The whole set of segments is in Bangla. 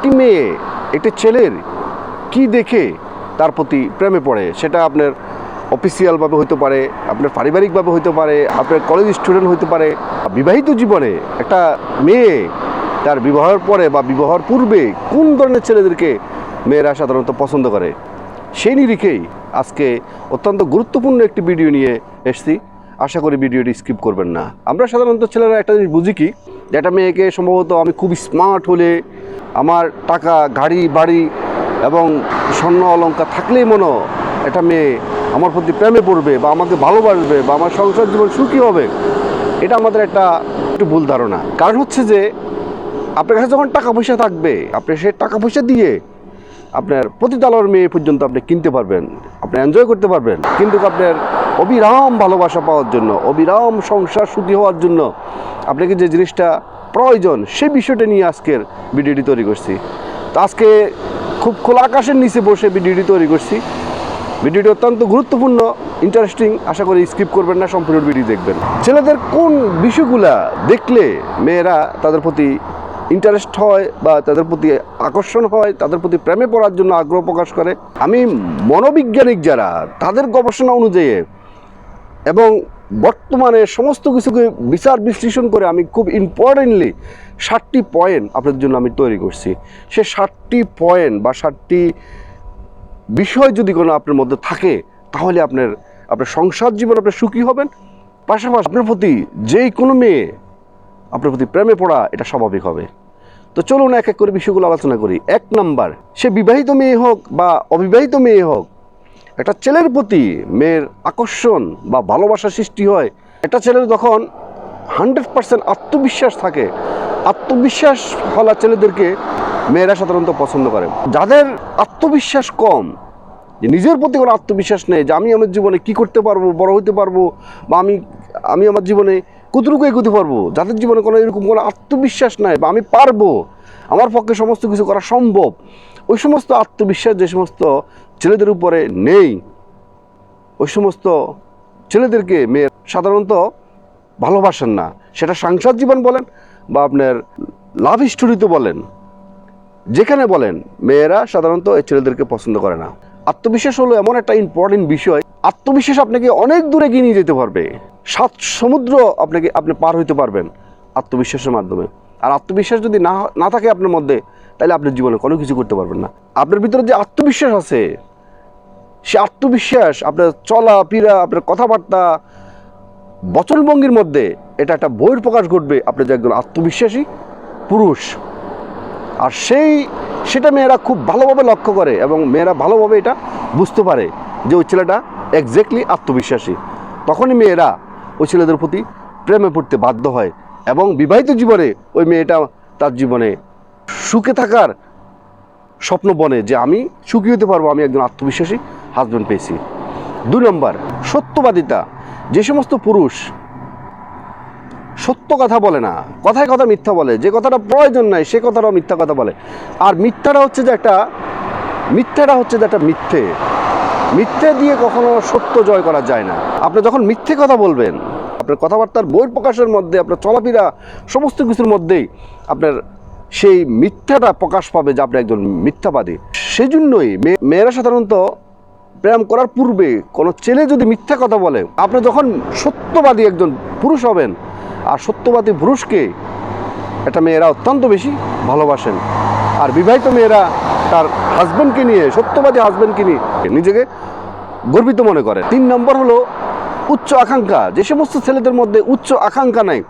একটি মেয়ে, একটি ছেলের কি দেখে তার প্রতি প্রেমে পড়ে? সেটা আপনার অফিসিয়ালভাবে হতে পারে, আপনার পারিবারিকভাবে হতে পারে, আপনার কলেজ স্টুডেন্ট হতে পারে। বিবাহিত জীবনে একটা মেয়ে তার বিবাহের পরে বা বিবাহের পূর্বে কোন ধরনের ছেলেদেরকে মেয়েরা সাধারণত পছন্দ করে? সেই নিরিখেই আজকে অত্যন্ত গুরুত্বপূর্ণ একটি ভিডিও নিয়ে এসেছি। আশা করি ভিডিওটি স্কিপ করবেন না। আমরা সাধারণত ছেলেরা একটা জিনিস বুঝি কি? যে একটা মেয়েকে সম্ভবত আমি খুব স্মার্ট হলে আমার টাকা, গাড়ি, বাড়ি এবং স্বর্ণ অলঙ্কার থাকলেই মনে একটা মেয়ে আমার প্রতি প্রেমে পড়বে বা আমাকে ভালোবাসবে বা আমার সংসার জীবন সুখী হবে। এটা আমাদের একটা একটু ভুল ধারণা। কারণ হচ্ছে যে, আপনার কাছে যখন টাকা পয়সা থাকবে, আপনি সে টাকা পয়সা দিয়ে আপনার প্রতি প্রতিতলার মেয়ে পর্যন্ত আপনি কিনতে পারবেন, আপনি এনজয় করতে পারবেন। কিন্তু আপনার অবিরাম ভালোবাসা পাওয়ার জন্য, অবিরাম সংসার সুখী হওয়ার জন্য আপনাকে যে জিনিসটা প্রয়োজন সেই বিষয়টা নিয়ে আজকের ভিডিওটি তৈরি করছি। তো আজকে খুব খোলা আকাশের নিচে বসে ভিডিওটি তৈরি করছি। ভিডিওটি অত্যন্ত গুরুত্বপূর্ণ ইন্টারেস্টিং আশা করি স্কিপ করবেন না, সম্পূর্ণ ভিডিও দেখবেন। ছেলেদের কোন বিষয়গুলা দেখলে মেয়েরা তাদের প্রতি ইন্টারেস্ট হয় বা তাদের প্রতি আকর্ষণ হয়, তাদের প্রতি প্রেমে পড়ার জন্য আগ্রহ প্রকাশ করে? আমি মনোবিজ্ঞানিক যারা, তাদের গবেষণা অনুযায়ী এবং বর্তমানে সমস্ত কিছুকে বিচার বিশ্লেষণ করে আমি খুব ইম্পর্টেন্টলি ষাটটি পয়েন্ট আপনাদের জন্য আমি তৈরি করছি। সে ষাটটি পয়েন্ট বা ষাটটি বিষয় যদি কোনো আপনার মধ্যে থাকে, তাহলে আপনার আপনার সংসার জীবন আপনি সুখী হবেন। পাশাপাশি আপনার প্রতি যেই কোনো মেয়ে আপনার প্রতি প্রেমে পড়া, এটা স্বাভাবিক হবে। তো চলুন এক এক করে বিষয়গুলো আলোচনা করি। এক নাম্বার, সে বিবাহিত মেয়ে হোক বা অবিবাহিত মেয়ে হোক একটা ছেলের প্রতি মেয়ের আকর্ষণ বা ভালোবাসা সৃষ্টি হয়। একটা ছেলের যখন হান্ড্রেড পার্সেন্ট আত্মবিশ্বাস থাকে, আত্মবিশ্বাস হলা ছেলেদেরকে মেয়েরা সাধারণত পছন্দ করে। যাদের আত্মবিশ্বাস কম, যে নিজের প্রতি কোনো আত্মবিশ্বাস নেই, যে আমি আমার জীবনে কি করতে পারব, বড় হতে পারব, বা আমি আমি আমার জীবনে কতটুকু এগোতে পারব, যাদের জীবনে কোনো এরকম কোনো আত্মবিশ্বাস নাই, বা আমি পারব, আমার পক্ষে সমস্ত কিছু করা সম্ভব ওই সমস্ত আত্মবিশ্বাস যে সমস্ত ছেলেদের উপরে নেই, ওই সমস্ত ছেলেদেরকে মেয়ে সাধারণত ভালোবাসেন না। সেটা সাংসার জীবন বলেন বা আপনার লাভ স্টোরিতে বলেন। যেখানে বলেন, মেয়েরা সাধারণত এই ছেলেদেরকে পছন্দ করে না। আত্মবিশ্বাস হলো এমন একটা ইম্পর্টেন্ট বিষয়। আত্মবিশ্বাস আপনাকে অনেক দূরে এগিয়ে নিয়ে যেতে পারবে। সাত সমুদ্র আপনাকে, আপনি পার হইতে পারবেন আত্মবিশ্বাসের মাধ্যমে। আর আত্মবিশ্বাস যদি না না থাকে আপনার মধ্যে তাহলে আপনার জীবনে কোনো কিছু করতে পারবেন না। আপনার ভিতরে যে আত্মবিশ্বাস আছে, সে আত্মবিশ্বাস, আপনার চলা, ফিরা, আপনার কথাবার্তা, বচনভঙ্গির মধ্যে এটা একটা বইয়ের প্রকাশ ঘটবে। আপনি যে একজন আত্মবিশ্বাসী পুরুষ, আর সেই, সেটা মেয়েরা খুব ভালোভাবে লক্ষ্য করে এবং মেয়েরা ভালোভাবে এটা বুঝতে পারে যে ওই ছেলেটা এক্স্যাক্টলি আত্মবিশ্বাসী। তখনই মেয়েরা ওই ছেলেদের প্রতি প্রেমে পড়তে বাধ্য হয় এবং বিবাহিত জীবনে ওই মেয়েটা তার জীবনে সুখে থাকার স্বপ্ন বনে যে আমি সুখী হতে পারব, আমি একজন আত্মবিশ্বাসী হাজব্যান্ড পেয়েছি। দুই নম্বর, সত্যবাদিতা। যে সমস্ত পুরুষ সত্য কথা বলে না, কথায় কথা মিথ্যা বলে, যে কথাটা প্রয়োজন নাই, সে কথাটাও মিথ্যা কথা বলে। আর মিথ্যাটা হচ্ছে যে একটা, মিথ্যাটা হচ্ছে যে একটা মিথ্যে। মিথ্যে দিয়ে কখনো সত্য জয় করা যায় না। আপনি যখন মিথ্যে কথা বলবেন, আপনার কথাবার্তার বই প্রকাশের মধ্যে, আপনার চলাফেরা, সমস্ত কিছুর মধ্যেই আপনার সেই মিথ্যাটা প্রকাশ পাবে যে আপনি একজন মিথ্যাবাদী। সেই জন্যই মেয়ে- মেয়েরা সাধারণত প্রেম করার পূর্বে কোনো ছেলে যদি মিথ্যা কথা বলে, আপনি যখন সত্যবাদী একজন পুরুষ হবেন, আর সত্যবাদী পুরুষকে একটা মেয়েরা অত্যন্ত বেশি ভালোবাসেন। আর বিবাহিত মেয়েরা তার হাজব্যান্ডকে নিয়ে, সত্যবাদী হাজব্যান্ডকে নিয়ে নিজেকে গর্বিত মনে করে। তিন নম্বর হলো উচ্চ আকাঙ্ক্ষা। যে সমস্ত ছেলেদের মধ্যে উচ্চ আকাঙ্ক্ষা নাই।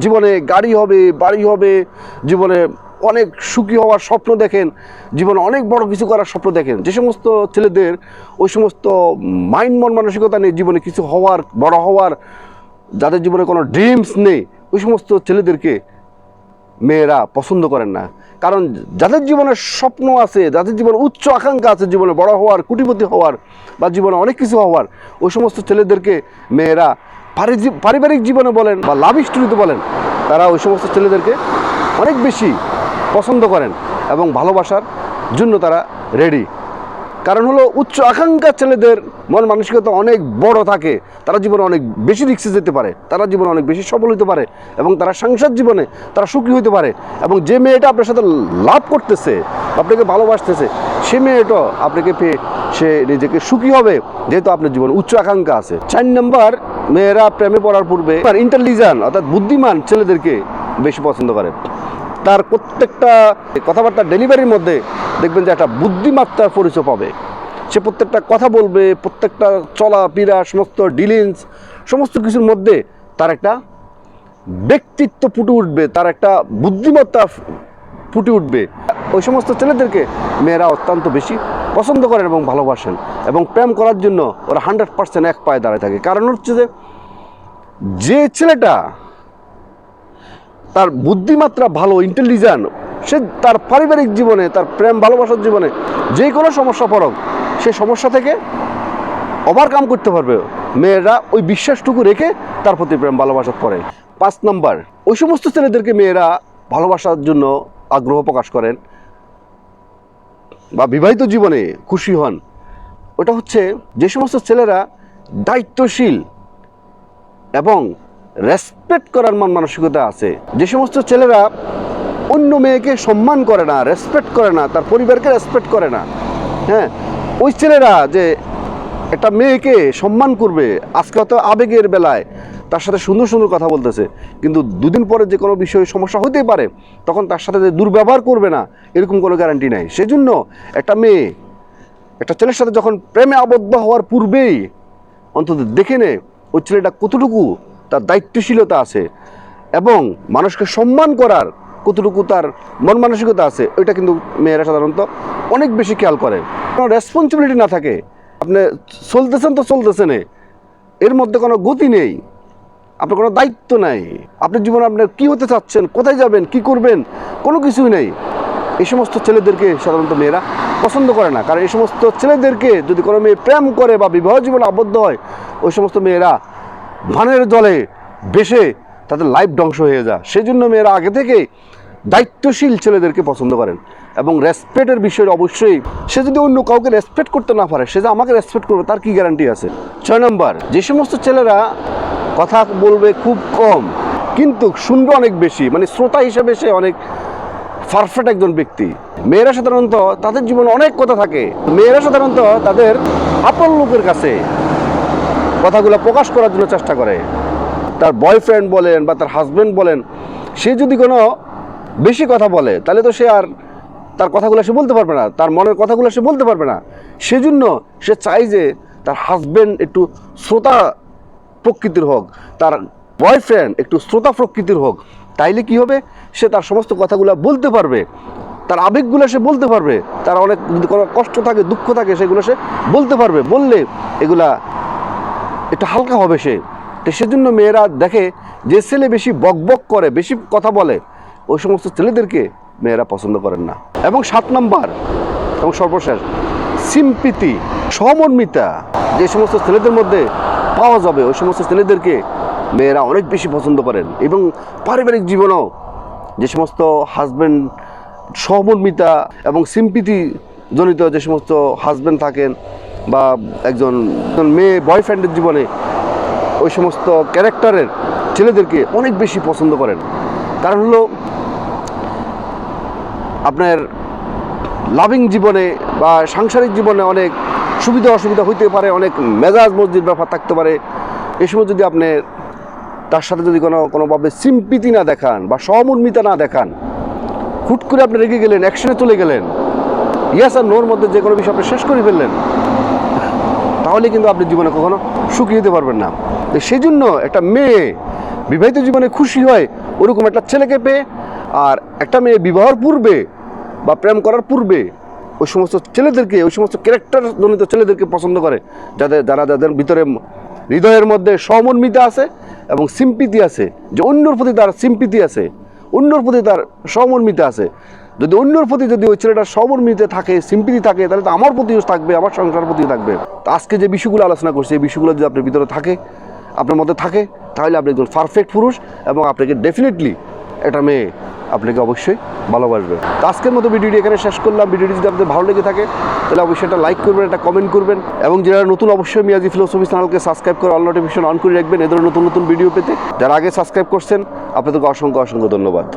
জীবনে গাড়ি হবে, বাড়ি হবে, জীবনে অনেক সুখী হওয়ার স্বপ্ন দেখেন, জীবনে অনেক বড় কিছু করার স্বপ্ন দেখেন। যে সমস্ত ছেলেদের, ওই সমস্ত মাইন্ড, মন মানসিকতা নেই জীবনে কিছু হওয়ার, বড় হওয়ার, যাদের জীবনে কোনো ড্রিমস নেই, ওই সমস্ত ছেলেদেরকে মেয়েরা পছন্দ করেন না। কারণ যাদের জীবনে স্বপ্ন আছে, যাদের জীবনে উচ্চ আকাঙ্ক্ষা আছে, জীবনে বড় হওয়ার, কুটিপতি হওয়ার বা জীবনে অনেক কিছু হওয়ার, ওই সমস্ত ছেলেদেরকে মেয়েরা পারি- পারিবারিক জীবনে বলেন বা লাভ স্টোরিতে বলেন, তারা ওই সমস্ত ছেলেদেরকে অনেক বেশি পছন্দ করেন এবং ভালোবাসার জন্য তারা রেডি কারণ হলো উচ্চ আকাঙ্ক্ষার ছেলেদের মন মানসিকতা অনেক বড় থাকে, তারা জীবনে অনেক বেশি রিক্সে যেতে পারে, তারা জীবনে অনেক বেশি সফল হতে পারে এবং তারা সংসার জীবনে তারা সুখী হতে পারে এবং যে মেয়েটা আপনার সাথে লাভ করতেছে, আপনাকে ভালোবাসতেছে, সে মেয়েটা আপনাকে পেয়ে সে নিজেকে সুখী হবে, যেহেতু আপনার জীবনে উচ্চ আকাঙ্ক্ষা আছে। চার নম্বর, মেয়েরা প্রেমে পড়ার পূর্বে ইন্টেলিজেন্ট অর্থাৎ বুদ্ধিমান ছেলেদেরকে বেশি পছন্দ করে। তার প্রত্যেকটা কথাবার্তা ডেলিভারির মধ্যে দেখবেন যে একটা বুদ্ধিমাত্রার পরিচয় পাবে। সে প্রত্যেকটা কথা বলবে, প্রত্যেকটা চলা পীড়া সমস্ত ডিলিংস সমস্ত কিছুর মধ্যে তার একটা ব্যক্তিত্ব ফুটে উঠবে, তার একটা বুদ্ধিমত্তা ফুটে উঠবে। ওই সমস্ত ছেলেদেরকে মেয়েরা অত্যন্ত বেশি পছন্দ করেন এবং ভালোবাসেন এবং প্রেম করার জন্য ওরা হান্ড্রেড পার্সেন্ট এক পায়ে দাঁড়ায় থাকে। কারণ হচ্ছে যে যে ছেলেটা তার বুদ্ধিমাত্রা ভালো ইন্টেলিজেন্ট সে তার পারিবারিক জীবনে, তার প্রেম, ভালোবাসার জীবনে যে কোনো সমস্যা পড়ক, সে সমস্যা থেকে ওভারকাম করতে পারবে। মেয়েরা ওই বিশ্বাসটুকু রেখে তার প্রতি প্রেম, ভালোবাসা পড়ে পাঁচ নাম্বার, ওই সমস্ত ছেলেদেরকে মেয়েরা ভালোবাসার জন্য আগ্রহ প্রকাশ করেন বা বিবাহিত জীবনে খুশি হন। ওটা হচ্ছে যে সমস্ত ছেলেরা দায়িত্বশীল এবং রেসপেক্ট করার মন মানসিকতা আছে। যে সমস্ত ছেলেরা অন্য মেয়েকে সম্মান করে না রেসপেক্ট করে না, তার পরিবারকে রেসপেক্ট করে না হ্যাঁ ওই ছেলেরা যে একটা মেয়েকে সম্মান করবে, আজকে হয়তো আবেগের বেলায় তার সাথে সুন্দর সুন্দর কথা বলতেছে, কিন্তু দুদিন পরে যে কোনো বিষয়ে সমস্যা হতেই পারে, তখন তার সাথে যে দুর্ব্যবহার করবে না, এরকম কোনো গ্যারান্টি নাই। সেজন্য একটা মেয়ে, একটা ছেলের সাথে যখন প্রেমে আবদ্ধ হওয়ার পূর্বেই অন্তত দেখে নে, ওই ছেলেটা কতটুকু তার দায়িত্বশীলতা আছে এবং মানুষকে সম্মান করার কতটুকু তার মন মানসিকতা আছে, ওইটা কিন্তু মেয়েরা সাধারণত অনেক বেশি খেয়াল করে। কোনো রেসপন্সিবিলিটি না থাকে। আপনি চলতেছেন তো চলতেছেন এর মধ্যে কোনো গতি নেই। আপনার কোনো দায়িত্ব নাই। আপনার জীবনে আপনার কী হতে চাচ্ছেন, কোথায় যাবেন, কি করবেন, কোনো কিছুই নেই। এই সমস্ত ছেলেদেরকে সাধারণত মেয়েরা পছন্দ করে না। কারণ এই সমস্ত ছেলেদেরকে যদি কোনো মেয়ে প্রেম করে বা বিবাহ জীবনে আবদ্ধ হয়, ওই সমস্ত মেয়েরা ভানের জলে বেশে তাদের লাইফ ধ্বংস হয়ে যায়। সেই জন্য মেয়েরা আগে থেকে দায়িত্বশীল ছেলেদেরকে পছন্দ করেন এবং রেসপেক্টের বিষয়ে অবশ্যই। সে যদি অন্য কাউকে রেসপেক্ট করতে না পারে, সে যে আমাকে রেসপেক্ট করবে, তার কি গ্যারান্টি আছে? ছয় নম্বর, যে সমস্ত ছেলেরা কথা বলবে খুব কম, কিন্তু শুনবে অনেক বেশি। মানে শ্রোতা হিসেবে সে অনেক পারফেক্ট একজন ব্যক্তি। মেয়েরা সাধারণত তাদের জীবনে অনেক কথা থাকে। মেয়েরা সাধারণত তাদের আপন লোকের কাছে কথাগুলো প্রকাশ করার জন্য চেষ্টা করে। তার বয়ফ্রেন্ড বলেন বা তার হাজব্যান্ড বলেন, সে যদি কোনো বেশি কথা বলে, তাহলে তো সে আর তার কথাগুলো সে বলতে পারবে না, তার মনের কথাগুলো সে বলতে পারবে না। সেজন্য সে চাই যে তার হাজব্যান্ড একটু শ্রোতা প্রকৃতির হোক, তার বয়ফ্রেন্ড একটু শ্রোতা প্রকৃতির হোক, তাইলে কি হবে? সে তার সমস্ত কথাগুলো বলতে পারবে, তার আবেগগুলো সে বলতে পারবে, তার অনেক কষ্ট থাকে, দুঃখ থাকে, সেগুলো সে বলতে পারবে। বললে এগুলা একটু হালকা হবে সে। তো সেজন্য মেয়েরা দেখে যে ছেলে বেশি বকবক করে, বেশি কথা বলে ওই সমস্ত ছেলেদেরকে মেয়েরা পছন্দ করেন না। এবং সাত নাম্বার, এবং সর্বশেষ সিম্পিতি সমর্মিতা যে সমস্ত ছেলেদের মধ্যে পাওয়া যাবে, ওই সমস্ত ছেলেদেরকে মেয়েরা অনেক বেশি পছন্দ করেন। এবং পারিবারিক জীবনেও যে সমস্ত হাজব্যান্ড সহমর্মিতা এবং সিম্পিতি জনিত যে সমস্ত হাজব্যান্ড থাকেন বা একজন মেয়ে বয়ফ্রেন্ডের জীবনে ওই সমস্ত ক্যারেক্টারের ছেলেদেরকে অনেক বেশি পছন্দ করেন। কারণ হলো, আপনার লাভিং জীবনে বা সাংসারিক জীবনে অনেক সুবিধা অসুবিধা হইতে পারে, অনেক মেজাজ মসজিদ ব্যাপার থাকতে পারে। এই সময় যদি আপনি তার সাথে যদি কোনো কোনোভাবে সিম্পিতি না দেখান বা সহমর্মিতা না দেখান, হুট করে আপনি রেগে গেলেন অ্যাকশনে চলে গেলেন ইয়াস আর নোর মধ্যে যে কোনো বিষয় আপনি শেষ করে ফেললেন তাহলে কিন্তু আপনি জীবনে কখনো সুখী হতে পারবেন না। তো সেই জন্য একটা মেয়ে বিবাহিত জীবনে খুশি হয় ওরকম একটা ছেলেকে পেয়ে আর একটা মেয়ে বিবাহর পূর্বে বা প্রেম করার পূর্বে ওই সমস্ত ছেলেদেরকে, ওই সমস্ত ক্যারেক্টার জনিত ছেলেদেরকে পছন্দ করে। যাদের, যারা যাদের ভিতরে হৃদয়ের মধ্যে সমর্মিতা আছে এবং সিম্পিতি আছে, যে অন্যর প্রতি তার সিম্পিতি আছে, অন্যর প্রতি তার সমর্মিতা আছে যদি অন্যর প্রতি যদি ওই ছেলেটার সমর্মিতে থাকে, সিম্পিতি থাকে, তাহলে তো আমার প্রতিও থাকবে, আমার সংসার প্রতিও থাকবে। আজকে যে বিষয়গুলো আলোচনা করছি, এই বিষয়গুলো যদি আপনার ভিতরে থাকে, আপনার মধ্যে থাকে, তাহলে আপনি একজন পারফেক্ট পুরুষ এবং আপনাকে ডেফিনেটলি একটা মেয়ে আপনাকে অবশ্যই ভালোবাসবে। তো আজকের মতো ভিডিওটি এখানে শেষ করলাম। ভিডিওটি যদি আপনাদের ভালো লেগে থাকে, তাহলে অবশ্যই একটা লাইক করবেন, একটা কমেন্ট করবেন এবং যারা নতুন অবশ্যই মিয়াজি ফিলোসফি চ্যানেলকে সাবস্ক্রাইব করে অল নোটিফিকেশন অন করে রাখবেন। এদের নতুন নতুন ভিডিও পেতে যারা আগে সাবস্ক্রাইব করছেন, আপনাদেরকে অসংখ্য অসংখ্য ধন্যবাদ।